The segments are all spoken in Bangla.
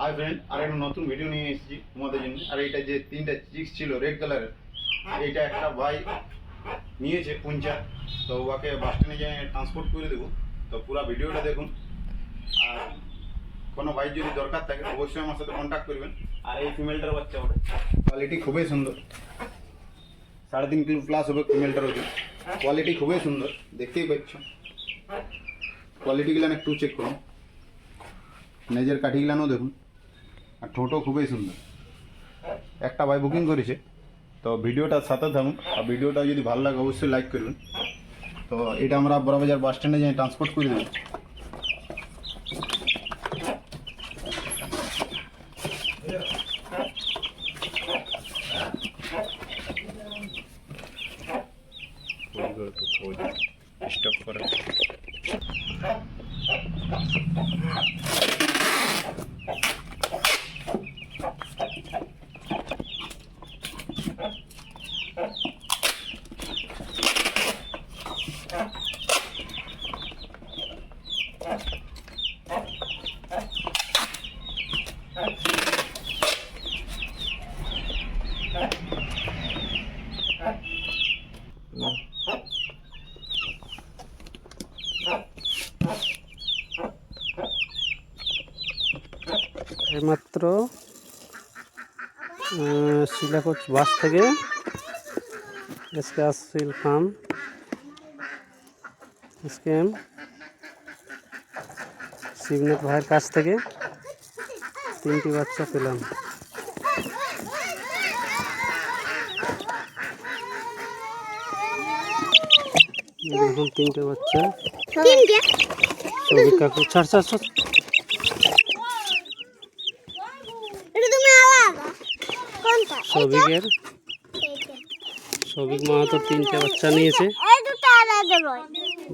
হাই ফ্রেন্ড আর একটা নতুন ভিডিও নিয়ে এসেছি তোমাদের জন্য। আর এটা যে তিনটা চিক্স ছিল রেড কালারের এটা একটা ভাই নিয়েছে পুঞ্চা তো ওকে বাস স্ট্যান্ডে ট্রান্সপোর্ট করে দেবো। তো পুরো ভিডিওটা দেখুন। আর কোনো ভাই যদি দরকার থাকে, অবশ্যই আমার সাথে কন্ট্যাক্ট করবেন। আর এই ফিমেলটার বাচ্চা ওটা কোয়ালিটি খুবই সুন্দর। সাড়ে তিন কিলো প্লাস হবে ফিমেলটার ওজন। কোয়ালিটি খুবই সুন্দর, দেখতেই পাচ্ছ। কোয়ালিটিগুলো একটু চেক করুন। নেজের কাঠিগুলানো দেখুন। আর ঠোঁটও খুবই সুন্দর। একটা ভাই বুকিং করেছে। তো ভিডিওটা সাথে থাকুন। আর ভিডিওটা যদি ভালো লাগে, অবশ্যই লাইক করবেন। তো এটা আমরা বড়বাজার বাস স্ট্যান্ডে যাই ট্রান্সপোর্ট করে দেবো স্টপ এইমাত্র আহ, শিলাকোচ বাস থেকে SK seal farm scheme Shibnath ভাইয়ের কাছ থেকে তিনটি বাচ্চা পেলাম। দেখুন তিনটে বাচ্চা। কাকু ছাড় ছাড় কোনটা? সবিক মাহাতো তিনটে বাচ্চা নিয়েছে।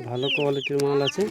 ভালো কোয়ালিটির মাল আছে।